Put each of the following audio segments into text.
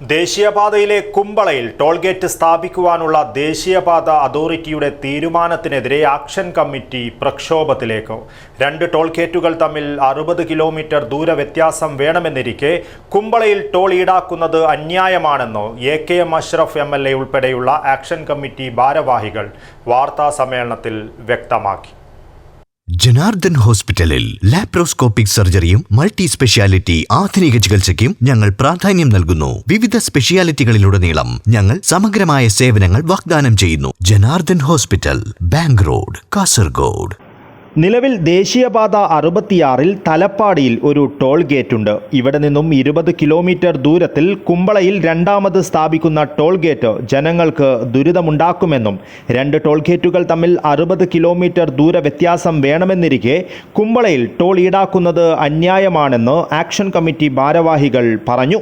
ദേശീയപാതയിലെ കുമ്പളയിൽ ടോൾഗേറ്റ് സ്ഥാപിക്കുവാനുള്ള ദേശീയപാത അതോറിറ്റിയുടെ തീരുമാനത്തിനെതിരെ ആക്ഷൻ കമ്മിറ്റി പ്രക്ഷോഭത്തിലേക്ക്. രണ്ട് ടോൾഗേറ്റുകൾ തമ്മിൽ അറുപത് കിലോമീറ്റർ ദൂര വ്യത്യാസം വേണമെന്നിരിക്കെ കുമ്പളയിൽ ടോൾ ഈടാക്കുന്നത് അന്യായമാണെന്നോ A K M Ashraf M L A ഉൾപ്പെടെയുള്ള ആക്ഷൻ കമ്മിറ്റി ഭാരവാഹികൾ വാർത്താ സമ്മേളനത്തിൽ വ്യക്തമാക്കി. ജനാർദ്ദൻ ഹോസ്പിറ്റലിൽ ലാപ്രോസ്കോപ്പിക് സർജറിയും മൾട്ടി സ്പെഷ്യാലിറ്റി ആധുനിക ചികിത്സയ്ക്കും ഞങ്ങൾ പ്രാധാന്യം നൽകുന്നു. വിവിധ സ്പെഷ്യാലിറ്റികളിലുടനീളം ഞങ്ങൾ സമഗ്രമായ സേവനങ്ങൾ വാഗ്ദാനം ചെയ്യുന്നു. Janardhan hospital bank road Kasaragod. നിലവിൽ ദേശീയപാത അറുപത്തിയാറിൽ തലപ്പാടിയിൽ ഒരു ടോൾ ഗേറ്റുണ്ട്. ഇവിടെ നിന്നും ഇരുപത് കിലോമീറ്റർ ദൂരത്തിൽ കുമ്പളയിൽ രണ്ടാമത് സ്ഥാപിക്കുന്ന ടോൾ ഗേറ്റ് ജനങ്ങൾക്ക് ദുരിതമുണ്ടാക്കുമെന്നും രണ്ട് ടോൾ ഗേറ്റുകൾ തമ്മിൽ അറുപത് കിലോമീറ്റർ ദൂര വ്യത്യാസം വേണമെന്നിരിക്കെ കുമ്പളയിൽ ടോൾ ഈടാക്കുന്നത് അന്യായമാണെന്ന് ആക്ഷൻ കമ്മിറ്റി ഭാരവാഹികൾ പറഞ്ഞു.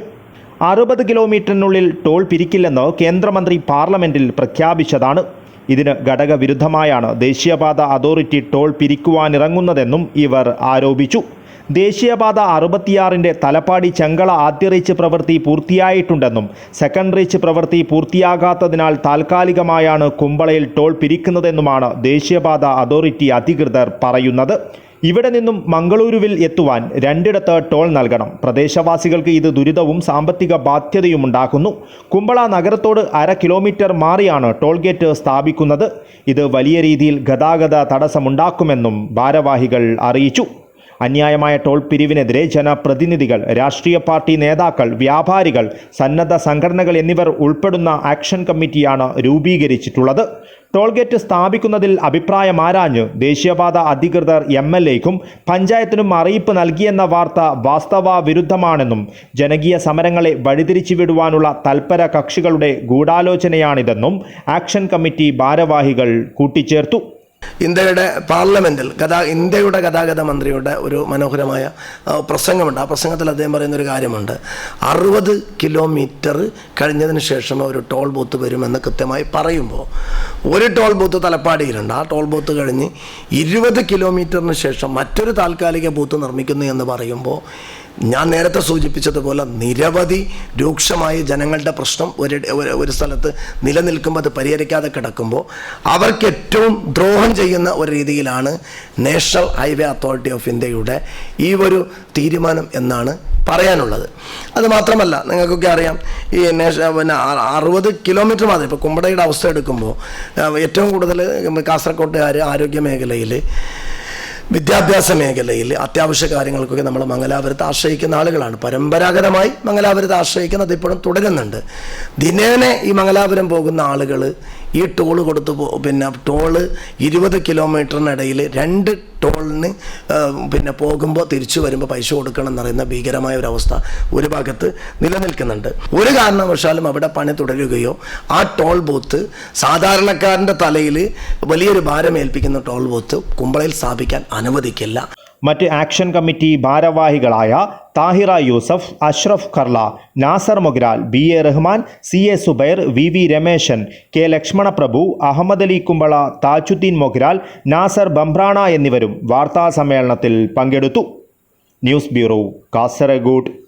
അറുപത് കിലോമീറ്ററിനുള്ളിൽ ടോൾ പിരിക്കില്ലെന്ന് കേന്ദ്രമന്ത്രി പാർലമെന്റിൽ പ്രഖ്യാപിച്ചതാണ്. ഇതിന് ഘടകവിരുദ്ധമായാണ് ദേശീയപാത അതോറിറ്റി ടോൾ പിരിക്കുവാനിറങ്ങുന്നതെന്നും ഇവർ ആരോപിച്ചു. ദേശീയപാത അറുപത്തിയാറിന്റെ തലപ്പാടി ചെങ്കള ആദ്യ റീച്ച് പ്രവൃത്തി പൂർത്തിയായിട്ടുണ്ടെന്നും സെക്കൻഡ് റീച്ച് പ്രവൃത്തി പൂർത്തിയാകാത്തതിനാൽ താൽക്കാലികമായാണ് കുമ്പളയിൽ ടോൾ പിരിക്കുന്നതെന്നുമാണ് ദേശീയപാത അതോറിറ്റി അധികൃതർ പറയുന്നത്. ഇവിടെ നിന്നും മംഗളൂരുവിൽ എത്തുവാൻ രണ്ടിടത്ത് ടോൾ നൽകണം. പ്രദേശവാസികൾക്ക് ഇത് ദുരിതവും സാമ്പത്തിക ബാധ്യതയും ഉണ്ടാക്കുന്നു. കുമ്പള നഗരത്തോട് അര കിലോമീറ്റർ മാറിയാണ് ടോൾ ഗേറ്റ് സ്ഥാപിക്കുന്നത്. ഇത് വലിയ രീതിയിൽ ഗതാഗത തടസ്സമുണ്ടാക്കുമെന്നും ഭാരവാഹികൾ അറിയിച്ചു. അന്യായമായ ടോൾ പിരിവിനെതിരെ ജനപ്രതിനിധികൾ രാഷ്ട്രീയ പാർട്ടി നേതാക്കൾ വ്യാപാരികൾ സന്നദ്ധ സംഘടനകൾ എന്നിവർ ഉൾപ്പെടുന്ന ആക്ഷൻ കമ്മിറ്റിയാണ് രൂപീകരിച്ചിട്ടുള്ളത്. ടോൾ ഗേറ്റ് സ്ഥാപിക്കുന്നതിൽ അഭിപ്രായമാരാഞ്ഞ് ദേശീയപാത അധികൃതർ എം എൽ എക്കും പഞ്ചായത്തിനും അറിയിപ്പ് നൽകിയെന്ന വാർത്ത വാസ്തവ വിരുദ്ധമാണെന്നും ജനകീയ സമരങ്ങളെ വഴിതിരിച്ചു വിടുവാനുള്ള തൽപര കക്ഷികളുടെ ഗൂഢാലോചനയാണിതെന്നും ആക്ഷൻ കമ്മിറ്റി ഭാരവാഹികൾ കൂട്ടിച്ചേർത്തു. ഇന്ത്യയുടെ പാർലമെന്റിൽ ഗതാ ഇന്ത്യയുടെ ഗതാഗത മന്ത്രിയുടെ ഒരു മനോഹരമായ പ്രസംഗമുണ്ട്. ആ പ്രസംഗത്തിൽ അദ്ദേഹം പറയുന്ന ഒരു കാര്യമുണ്ട്. അറുപത് കിലോമീറ്റർ കഴിഞ്ഞതിന് ശേഷം ഒരു ടോൾ ബൂത്ത് വരുമെന്ന് കൃത്യമായി പറയുമ്പോൾ ഒരു ടോൾ ബൂത്ത് തലപ്പാടിയിലുണ്ട്. ആ ടോൾ ബൂത്ത് കഴിഞ്ഞ് ഇരുപത് കിലോമീറ്ററിന് ശേഷം മറ്റൊരു താൽക്കാലിക ബൂത്ത് നിർമ്മിക്കുന്നു എന്ന് പറയുമ്പോൾ ഞാൻ നേരത്തെ സൂചിപ്പിച്ചതുപോലെ നിരവധി രൂക്ഷമായ ജനങ്ങളുടെ പ്രശ്നം ഒരു ഒരു- സ്ഥലത്ത് നിലനിൽക്കുമ്പോൾ അത് പരിഹരിക്കാതെ കിടക്കുമ്പോൾ അവർക്ക് ഏറ്റവും ദ്രോഹം ചെയ്യുന്ന ഒരു രീതിയിലാണ് നാഷണൽ ഹൈവേ അതോറിറ്റി ഓഫ് ഇന്ത്യയുടെ ഈ ഒരു തീരുമാനം എന്നാണ് പറയാനുള്ളത്. അത് മാത്രമല്ല നിങ്ങൾക്കൊക്കെ അറിയാം ഈ പിന്നെ അറുപത് കിലോമീറ്റർ മാത്രം ഇപ്പോൾ കുമ്പടയുടെ അവസ്ഥ എടുക്കുമ്പോൾ ഏറ്റവും കൂടുതൽ കാസർഗോട്ടുകാർ ആരോഗ്യ മേഖലയിൽ വിദ്യാഭ്യാസ മേഖലയിൽ അത്യാവശ്യ കാര്യങ്ങൾക്കൊക്കെ നമ്മൾ മംഗലാപുരത്ത് ആശ്രയിക്കുന്ന ആളുകളാണ്. പരമ്പരാഗതമായി മംഗലാപുരത്ത് ആശ്രയിക്കുന്നത് ഇപ്പോഴും തുടരുന്നുണ്ട്. ദിനേനെ ഈ മംഗലാപുരം പോകുന്ന ആളുകൾ ഈ ടോൾ കൊടുത്ത് പിന്നെ ടോൾ ഇരുപത് കിലോമീറ്ററിനിടയിൽ രണ്ട് ടോളിന് പിന്നെ പോകുമ്പോൾ തിരിച്ചു വരുമ്പോൾ പൈസ കൊടുക്കണം പറയുന്ന ഭീകരമായ ഒരു അവസ്ഥ ഒരു ഭാഗത്ത് നിലനിൽക്കുന്നുണ്ട്. ഒരു കാരണവശാലും അവിടെ പണി തുടരുകയോ ആ ടോൾ ബൂത്ത് സാധാരണക്കാരന്റെ തലയിൽ വലിയൊരു ഭാരം ഏൽപ്പിക്കുന്ന ടോൾ ബൂത്ത് കുമ്പളയിൽ സ്ഥാപിക്കാൻ അനുവദിക്കില്ല. മറ്റ് ആക്ഷൻ കമ്മിറ്റി ഭാരവാഹികളായ Thahira Yusuf Ashraf Karla Nasar Mogral B A Rahman C A Subair V V Rameshan K Lakshmanaprabhu Ahammed Ali Kumbla Thajudheen Mogral Nasar Bambrana എന്നിവരും വാർത്താ സമ്മേളനത്തിൽ പങ്കെടുത്തു. News bureau Kasaragod.